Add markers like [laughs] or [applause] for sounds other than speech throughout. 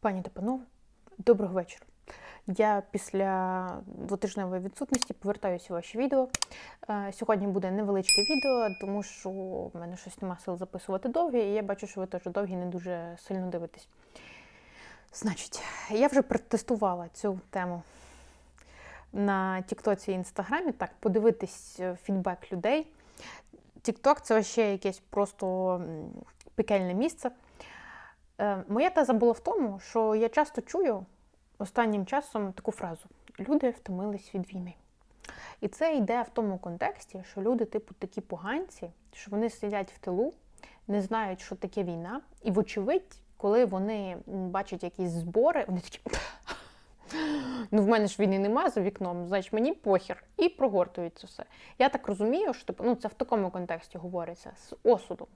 Пані та панове, доброго вечора. Я після двотижневої відсутності повертаюся у ваші відео. Е, Сьогодні буде невеличке відео, тому що в мене щось нема сил записувати довгі, і я бачу, що ви теж довгі не дуже сильно дивитесь. Значить, я вже протестувала цю тему на Тіктоці і Інстаграмі. Так, подивитись е, фідбек людей. Тікток це ще якесь просто пекельне місце. Е, Моя теза була в тому, що я часто чую останнім часом таку фразу: люди втомились від війни. І це йде в тому контексті, що люди, типу, такі поганці, що вони сидять в тилу, не знають, що таке війна, і, вочевидь, коли вони бачать якісь збори, вони такі. Ну, в мене ж війни нема за вікном, значить мені похір. І прогортують це все. Я так розумію, що типу, ну, це в такому контексті говориться з осудом.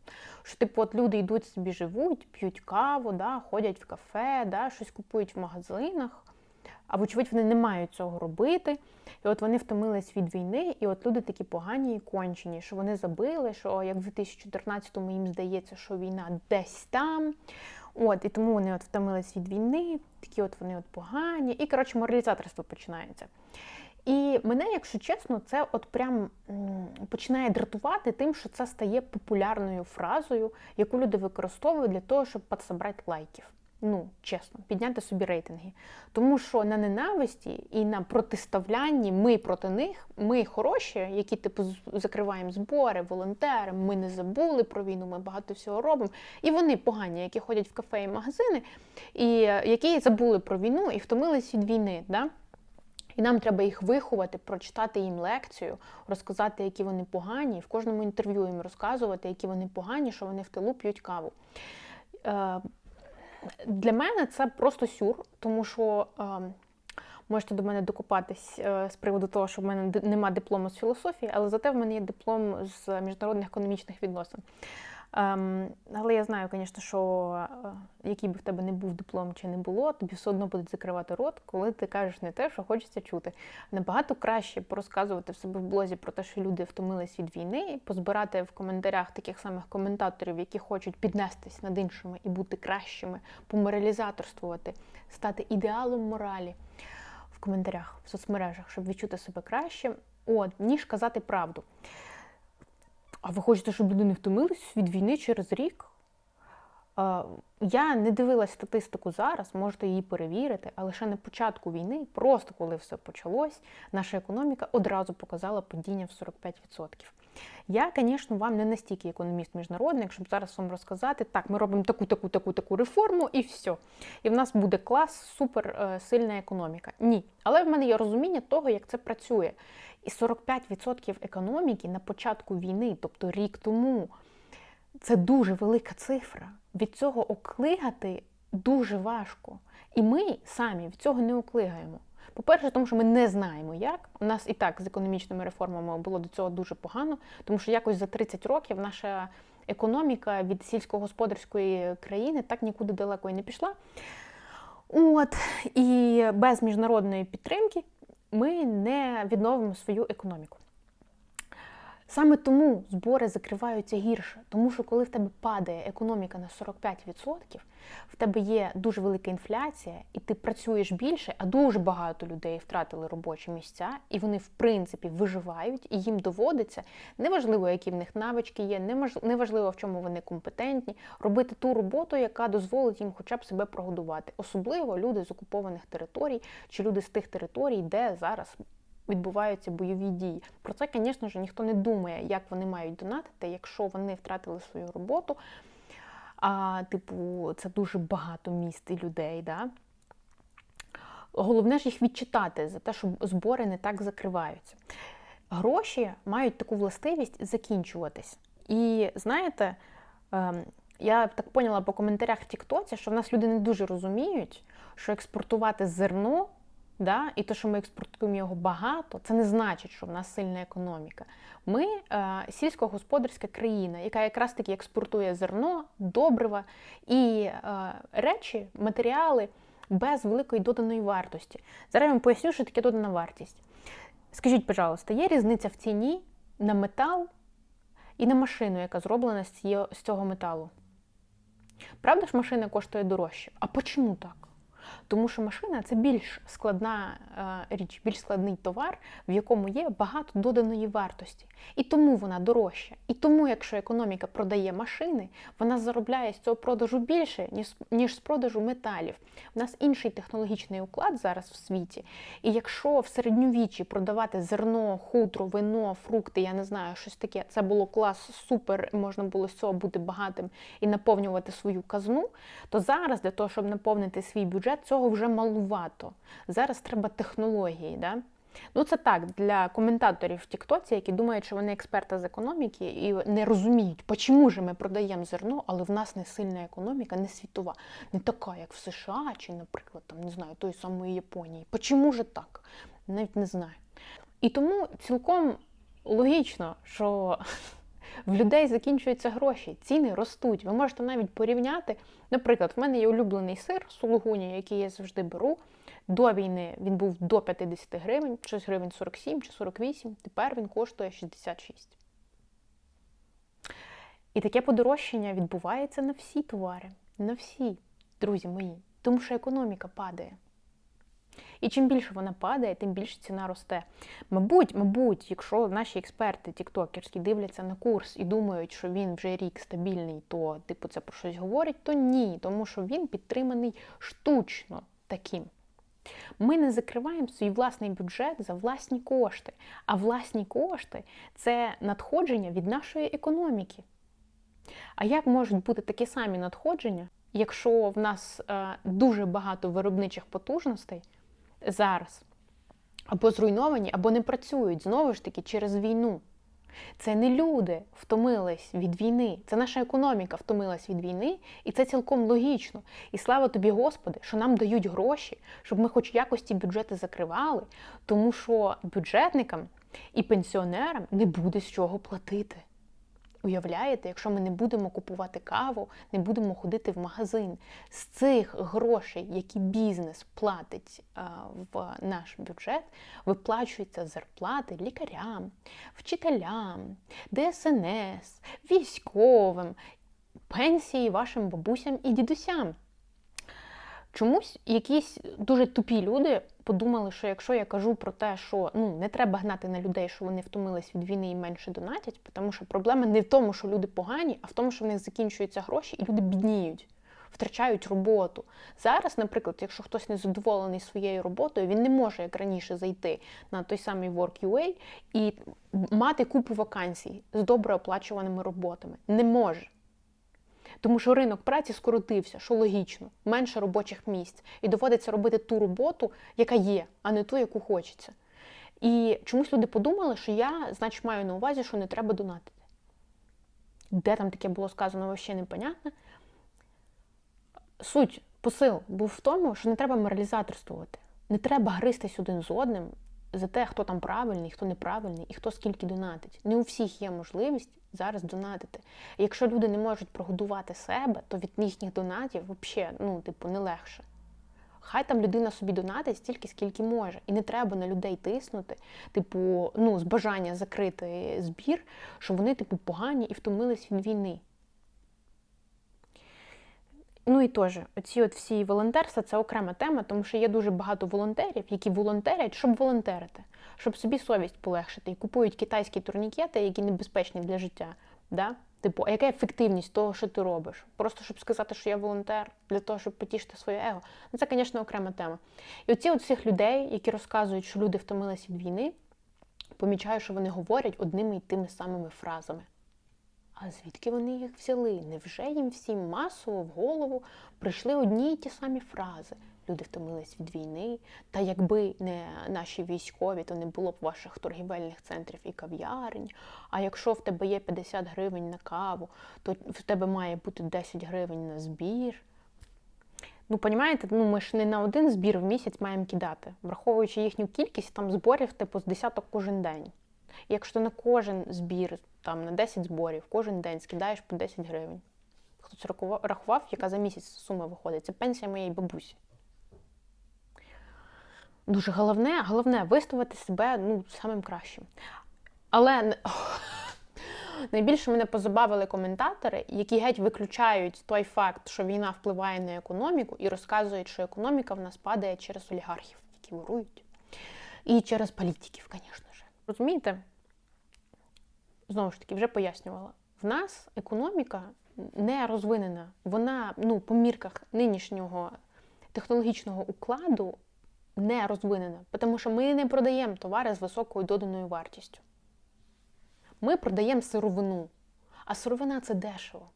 Що типу, от люди йдуть собі живуть, п'ють каву, да, ходять в кафе, да, щось купують в магазинах. А вочевидь, вони не мають цього робити. І от вони втомились від війни, і от люди такі погані і кончені, що вони забили, що як в 2014-му їм здається, що війна десь там. От, і тому вони от втомились від війни, такі от вони от погані. І, коротше, моралізаторство починається. І мене, якщо чесно, це от прям починає дратувати тим, що це стає популярною фразою, яку люди використовують для того, щоб підсобрати лайків. Ну, чесно, підняти собі рейтинги. Тому що на ненависті і на протиставлянні ми проти них, ми хороші, які типу закриваємо збори, волонтери, ми не забули про війну, ми багато всього робимо. І вони погані, які ходять в кафе і магазини, і е, які забули про війну і втомились від війни. Да? І нам треба їх виховати, прочитати їм лекцію, розказати, які вони погані, в кожному інтерв'ю їм розказувати, які вони погані, що вони в тилу п'ють каву. Для мене це просто сюр, тому що е, можете до мене докопатись е, з приводу того, що в мене нема диплому з філософії, але зате в мене є диплом з міжнародних економічних відносин. Ем, але я знаю, звісно, що е, який би в тебе не був диплом чи не було, тобі все одно будуть закривати рот, коли ти кажеш не те, що хочеться чути. Набагато краще порозказувати в себе в блозі про те, що люди втомились від війни, позбирати в коментарях таких самих коментаторів, які хочуть піднестись над іншими і бути кращими, поморалізаторствувати, стати ідеалом моралі в коментарях, в соцмережах, щоб відчути себе краще, от, ніж казати правду. А ви хочете, щоб люди не втомились від війни через рік? Я не дивилась статистику зараз, можете її перевірити, але ще на початку війни, просто коли все почалось, наша економіка одразу показала падіння в 45%. Я, звісно, вам не настільки економіст-міжнародник, щоб зараз вам розказати, так, ми робимо таку, таку, таку, таку реформу і все. І в нас буде клас, супер е, сильна економіка. Ні. Але в мене є розуміння того, як це працює. І 45% економіки на початку війни, тобто рік тому, це дуже велика цифра. Від цього оклигати дуже важко. І ми самі від цього не оклигаємо. По-перше, тому що ми не знаємо як. У нас і так з економічними реформами було до цього дуже погано, тому що якось за 30 років наша економіка від сільськогосподарської країни так нікуди далеко і не пішла. От, і без міжнародної підтримки ми не відновимо свою економіку. Саме тому збори закриваються гірше, тому що коли в тебе падає економіка на 45%, в тебе є дуже велика інфляція, і ти працюєш більше, а дуже багато людей втратили робочі місця, і вони в принципі виживають, і їм доводиться неважливо, які в них навички є, неважливо, в чому вони компетентні, робити ту роботу, яка дозволить їм хоча б себе прогодувати. Особливо люди з окупованих територій чи люди з тих територій, де зараз відбуваються бойові дії. Про це, звісно ж, ніхто не думає, як вони мають донатити, якщо вони втратили свою роботу. А, типу, це дуже багато міст і людей. Да? Головне ж їх відчитати за те, що збори не так закриваються. Гроші мають таку властивість закінчуватись. І знаєте, ем, я так поняла по коментарях в Тіктоці, що в нас люди не дуже розуміють, що експортувати зерно, да, і те, що ми експортуємо його багато, це не значить, що в нас сильна економіка. Ми е, сільськогосподарська країна, яка якраз таки експортує зерно, добрива і е, речі, матеріали без великої доданої вартості. Зараз я вам поясню, що таке додана вартість. Скажіть, пожалуйста, є різниця в ціні на метал і на машину, яка зроблена з цього металу? Правда ж машина коштує дорожче? А чому так? Тому що машина це більш складна е, річ, більш складний товар, в якому є багато доданої вартості. І тому вона дорожча. І тому, якщо економіка продає машини, вона заробляє з цього продажу більше, ніж, з продажу металів. У нас інший технологічний уклад зараз в світі. І якщо в середньовіччі продавати зерно, хутро, вино, фрукти, я не знаю, щось таке, це було клас, супер, можна було з цього бути багатим і наповнювати свою казну, то зараз для того, щоб наповнити свій бюджет, цього вже малувато. Зараз треба технології. Да? Ну, це так для коментаторів в Тіктоці, які думають, що вони експерти з економіки і не розуміють, чому ж ми продаємо зерно, але в нас не сильна економіка, не світова, не така, як в США, чи, наприклад, там не знаю, тої самої Японії. Чому ж так? Навіть не знаю. І тому цілком логічно, що в людей закінчуються гроші, ціни ростуть. Ви можете навіть порівняти. Наприклад, в мене є улюблений сир сулугуні, який я завжди беру. До війни він був до 50 гривень, щось гривень 47 чи 48, тепер він коштує 66. І таке подорожчання відбувається на всі товари, на всі, друзі мої, тому що економіка падає. І чим більше вона падає, тим більше ціна росте. Мабуть, мабуть, якщо наші експерти тіктокерські дивляться на курс і думають, що він вже рік стабільний, то типу це про щось говорить, то ні, тому що він підтриманий штучно таким. Ми не закриваємо свій власний бюджет за власні кошти, а власні кошти це надходження від нашої економіки. А як можуть бути такі самі надходження, якщо в нас е, дуже багато виробничих потужностей зараз або зруйновані, або не працюють знову ж таки через війну? Це не люди втомились від війни, це наша економіка втомилась від війни, і це цілком логічно. І слава тобі, Господи, що нам дають гроші, щоб ми хоч якось ці бюджети закривали, тому що бюджетникам і пенсіонерам не буде з чого платити. Уявляєте, якщо ми не будемо купувати каву, не будемо ходити в магазин з цих грошей, які бізнес платить в наш бюджет, виплачуються зарплати лікарям, вчителям, ДСНС, військовим, пенсії вашим бабусям і дідусям. Чомусь якісь дуже тупі люди подумали, що якщо я кажу про те, що ну не треба гнати на людей, що вони втомились від війни і менше донатять, тому що проблема не в тому, що люди погані, а в тому, що в них закінчуються гроші і люди бідніють, втрачають роботу. Зараз, наприклад, якщо хтось не задоволений своєю роботою, він не може як раніше зайти на той самий Work.ua і мати купу вакансій з добре оплачуваними роботами. Не може. Тому що ринок праці скоротився, що логічно, менше робочих місць. І доводиться робити ту роботу, яка є, а не ту, яку хочеться. І чомусь люди подумали, що я, значить, маю на увазі, що не треба донатити. Де там таке було сказано, взагалі непонятно. Суть, посил був в тому, що не треба моралізаторствувати. Не треба гристись один з одним за те, хто там правильний, хто неправильний і хто скільки донатить. Не у всіх є можливість зараз донатити. Якщо люди не можуть прогодувати себе, то від їхніх донатів взагалі, ну, типу, не легше. Хай там людина собі донатить стільки, скільки може. І не треба на людей тиснути, типу, ну, з бажання закрити збір, що вони, типу, погані і втомились від війни. Ну і теж, оці от всі волонтерства це окрема тема, тому що є дуже багато волонтерів, які волонтерять, щоб волонтерити, щоб собі совість полегшити і купують китайські турнікети, які небезпечні для життя. Да? Типу, а яка ефективність того, що ти робиш? Просто щоб сказати, що я волонтер, для того, щоб потішити своє его. Ну це, звісно, окрема тема. І оці от всіх людей, які розказують, що люди втомилися від війни, помічаю, що вони говорять одними і тими самими фразами. А звідки вони їх взяли? Невже їм всім масово в голову прийшли одні й ті самі фрази? Люди втомились від війни, та якби не наші військові, то не було б ваших торгівельних центрів і кав'ярень. А якщо в тебе є 50 гривень на каву, то в тебе має бути 10 гривень на збір. Ну, понімаєте, ну ми ж не на один збір в місяць маємо кидати, враховуючи їхню кількість там зборів, типу з десяток кожен день. Якщо на кожен збір, там на 10 зборів, кожен день скидаєш по 10 гривень. Хтось рахував, яка за місяць сума виходить. Це пенсія моєї бабусі. Дуже головне, головне виставити себе ну, самим кращим. Але [laughs] Найбільше мене позабавили коментатори, які геть виключають той факт, що війна впливає на економіку, і розказують, що економіка в нас падає через олігархів, які ворують, і через політиків, звісно ж. Розумієте? Знову ж таки, вже пояснювала. В нас економіка не розвинена. Вона ну, по мірках нинішнього технологічного укладу не розвинена, тому що ми не продаємо товари з високою доданою вартістю. Ми продаємо сировину, а сировина це дешево.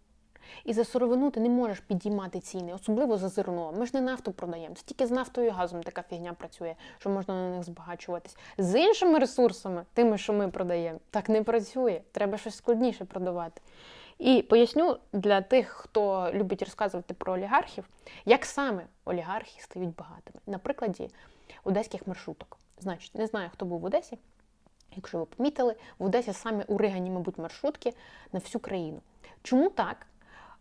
І за сировину ти не можеш підіймати ціни, особливо за зерно. Ми ж не нафту продаємо. Це тільки з нафтою і газом така фігня працює, що можна на них збагачуватись. З іншими ресурсами, тими, що ми продаємо, так не працює. Треба щось складніше продавати. І поясню для тих, хто любить розказувати про олігархів, як саме олігархи стають багатими. На прикладі одеських маршруток. Значить, не знаю, хто був в Одесі. Якщо ви помітили, в Одесі саме у Ригані, мабуть, маршрутки на всю країну. Чому так?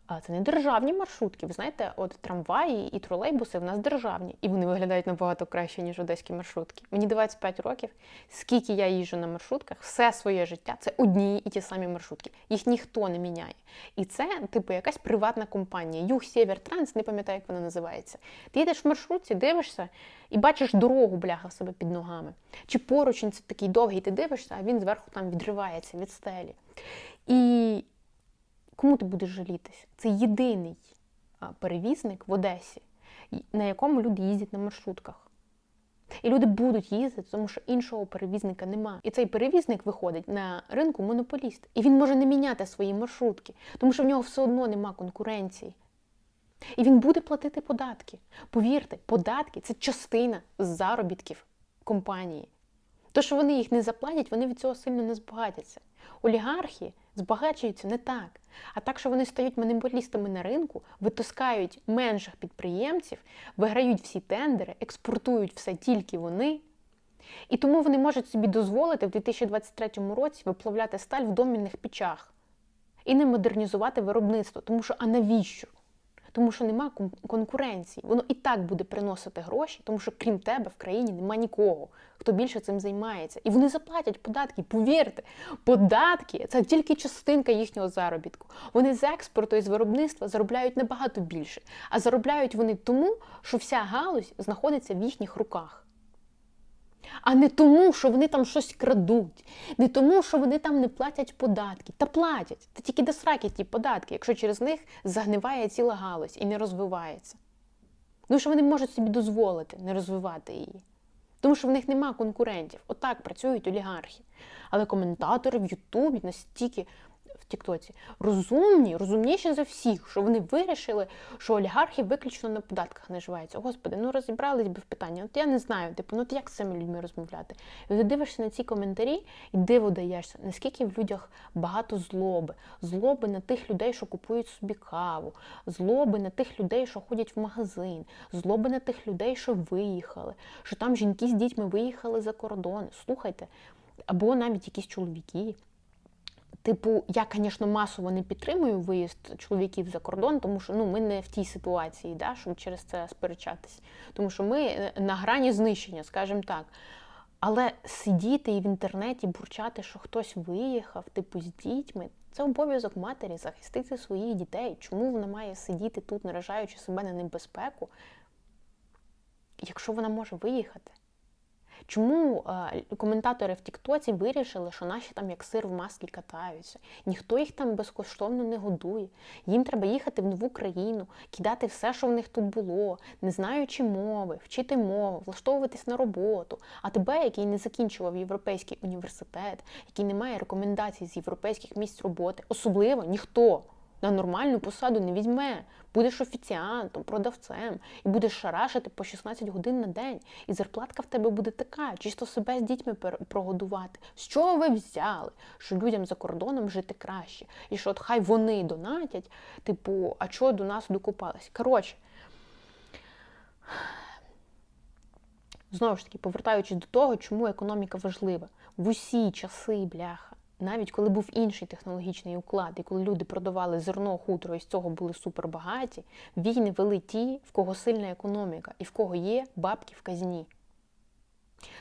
Це не державні маршрутки. Ви знаєте, от трамваї і тролейбуси в нас державні, і вони виглядають набагато краще, ніж одеські маршрутки. Мені 25 років, скільки я їжджу на маршрутках, все своє життя це одні і ті самі маршрутки. Їх ніхто не міняє. І це, типу, якась приватна компанія. Юг Сєвер Транс, не пам'ятаю, як вона називається. Ти їдеш в маршрутці, дивишся і бачиш дорогу, бляха себе під ногами. Чи поручень це такий довгий, ти дивишся, а він зверху там відривається від стелі. І Кому ти будеш жалітись? Це єдиний перевізник в Одесі, на якому люди їздять на маршрутках. І люди будуть їздити, тому що іншого перевізника нема. І цей перевізник виходить на ринку монополіст. І він може не міняти свої маршрутки, тому що в нього все одно нема конкуренції. І він буде платити податки. Повірте, податки це частина заробітків компанії. То, що вони їх не заплатять, вони від цього сильно не збагатяться. Олігархи збагачуються не так, а так, що вони стають монополістами на ринку, витискають менших підприємців, виграють всі тендери, експортують все тільки вони. І тому вони можуть собі дозволити в 2023 році виплавляти сталь в домінних печах і не модернізувати виробництво. Тому що а навіщо? Тому що нема конкуренції. Воно і так буде приносити гроші, тому що крім тебе в країні нема нікого, хто більше цим займається. І вони заплатять податки. Повірте, податки це тільки частинка їхнього заробітку. Вони з експорту і з виробництва заробляють набагато більше, а заробляють вони тому, що вся галузь знаходиться в їхніх руках. А не тому, що вони там щось крадуть, не тому, що вони там не платять податки. Та платять. Та тільки до сраки ті податки, якщо через них загниває ціла галузь і не розвивається. Тому що вони можуть собі дозволити не розвивати її. Тому що в них нема конкурентів. Отак працюють олігархи. Але коментатори в Ютубі настільки в Тіктоці розумні, розумніші за всіх, що вони вирішили, що олігархи виключно на податках наживаються. Господи, ну розібрались би в питанні. От я не знаю, типу, ну от як з цими людьми розмовляти? І ти дивишся на ці коментарі і диво даєшся, наскільки в людях багато злоби, злоби на тих людей, що купують собі каву, злоби на тих людей, що ходять в магазин, злоби на тих людей, що виїхали, що там жінки з дітьми виїхали за кордон. Слухайте, або навіть якісь чоловіки. Типу, я, звісно, масово не підтримую виїзд чоловіків за кордон, тому що ну, ми не в тій ситуації, да, щоб через це сперечатись. Тому що ми е, на грані знищення, скажімо так. Але сидіти і в інтернеті бурчати, що хтось виїхав, типу, з дітьми, це обов'язок матері захистити своїх дітей. Чому вона має сидіти тут, наражаючи себе на небезпеку, якщо вона може виїхати? Чому е, коментатори в Тіктоці вирішили, що наші там як сир в маслі катаються? Ніхто їх там безкоштовно не годує. Їм треба їхати в нову країну, кидати все, що в них тут було, не знаючи мови, вчити мову, влаштовуватись на роботу. А тебе, який не закінчував європейський університет, який не має рекомендацій з європейських місць роботи, особливо ніхто на нормальну посаду не візьме. Будеш офіціантом, продавцем і будеш шарашити по 16 годин на день. І зарплатка в тебе буде така, чисто себе з дітьми прогодувати. З чого ви взяли? Що людям за кордоном жити краще? І що от хай вони донатять, типу, а чого до нас докупались? Коротше. Знову ж таки, повертаючись до того, чому економіка важлива. В усі часи, бляха навіть коли був інший технологічний уклад, і коли люди продавали зерно, хутро і з цього були супербагаті, війни вели ті, в кого сильна економіка і в кого є бабки в казні.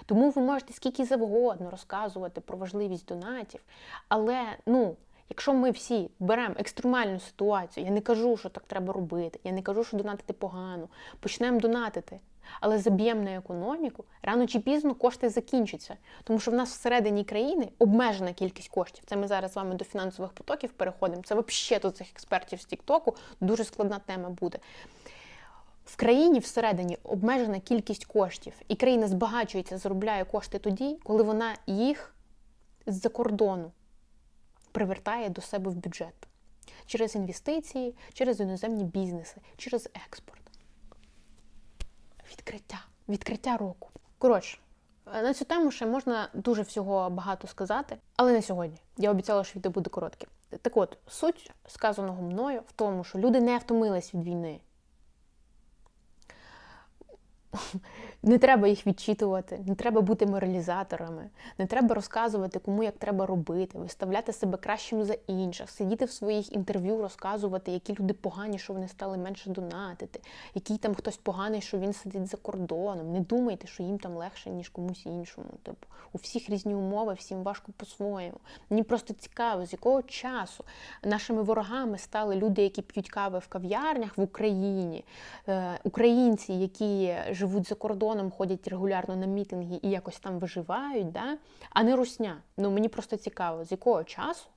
Тому ви можете скільки завгодно розказувати про важливість донатів, але ну, Якщо ми всі беремо екстремальну ситуацію, я не кажу, що так треба робити, я не кажу, що донатити погано, почнемо донатити, але заб'ємо на економіку, рано чи пізно кошти закінчаться. Тому що в нас всередині країни обмежена кількість коштів. Це ми зараз з вами до фінансових потоків переходимо. Це взагалі до цих експертів з Тіктоку дуже складна тема буде. В країні всередині обмежена кількість коштів, і країна збагачується, заробляє кошти тоді, коли вона їх з-за кордону привертає до себе в бюджет через інвестиції, через іноземні бізнеси, через експорт. Відкриття. Відкриття року. Коротше, на цю тему ще можна дуже всього багато сказати, але не сьогодні. Я обіцяла, що відео буде коротке. Так от, суть сказаного мною в тому, що люди не втомились від війни. Не треба їх відчитувати, не треба бути моралізаторами, не треба розказувати, кому як треба робити, виставляти себе кращим за інших, сидіти в своїх інтерв'ю, розказувати, які люди погані, що вони стали менше донатити, який там хтось поганий, що він сидить за кордоном. Не думайте, що їм там легше, ніж комусь іншому. Типу, у всіх різні умови, всім важко по-своєму. Мені просто цікаво, з якого часу нашими ворогами стали люди, які п'ють кави в кав'ярнях в Україні, е, українці, які живуть за кордоном, ходять регулярно на мітинги і якось там виживають, да? а не русня. Ну мені просто цікаво, з якого часу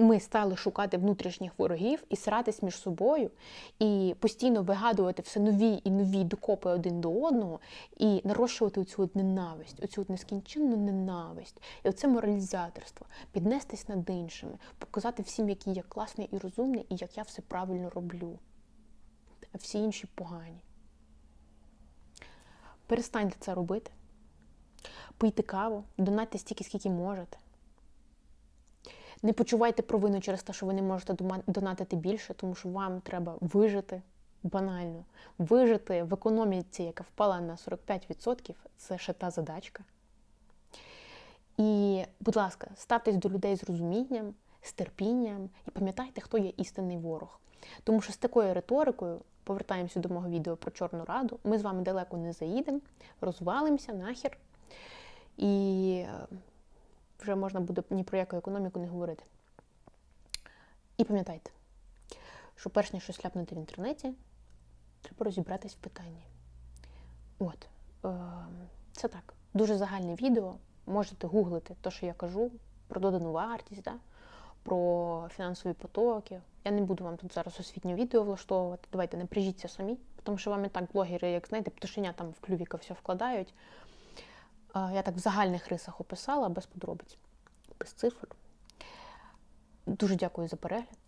ми стали шукати внутрішніх ворогів і сратись між собою, і постійно вигадувати все нові і нові докопи один до одного, і нарощувати оцю ненависть, оцю нескінченну ненависть, і оце моралізаторство, піднестись над іншими, показати всім, який я класний і розумний, і як я все правильно роблю. А всі інші погані. Перестаньте це робити. Пийте каву, донатьте стільки, скільки можете. Не почувайте провину через те, що ви не можете донатити більше, тому що вам треба вижити банально. Вижити в економіці, яка впала на 45%, це ще та задачка. І, будь ласка, ставтесь до людей з розумінням, з терпінням і пам'ятайте, хто є істинний ворог. Тому що з такою риторикою, повертаємося до мого відео про Чорну Раду, ми з вами далеко не заїдемо, розвалимося нахер. І е, вже можна буде ні про яку економіку не говорити. І пам'ятайте, що перш ніж щось ляпнути в інтернеті, треба розібратись в питанні. От, е, це так, дуже загальне відео. Можете гуглити те, що я кажу, про додану вартість, да? про фінансові потоки. Я не буду вам тут зараз освітнє відео влаштовувати. Давайте не прижіться самі, тому що вам і так блогери, як знаєте, пташеня там в клювіка все вкладають. Я так в загальних рисах описала, без подробиць, без цифр. Дуже дякую за перегляд.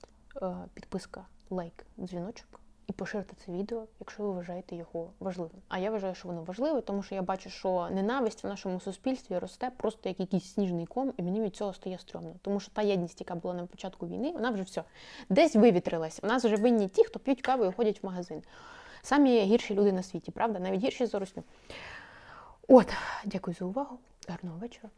Е, Підписка, лайк, дзвіночок. І поширте це відео, якщо ви вважаєте його важливим. А я вважаю, що воно важливе, тому що я бачу, що ненависть в нашому суспільстві росте просто як якийсь сніжний ком, і мені від цього стає стрьомно. Тому що та єдність, яка була на початку війни, вона вже все десь вивітрилась. У нас вже винні ті, хто п'ють каву і ходять в магазин. Самі гірші люди на світі, правда? Навіть гірші за русню. От, дякую за увагу. Гарного вечора.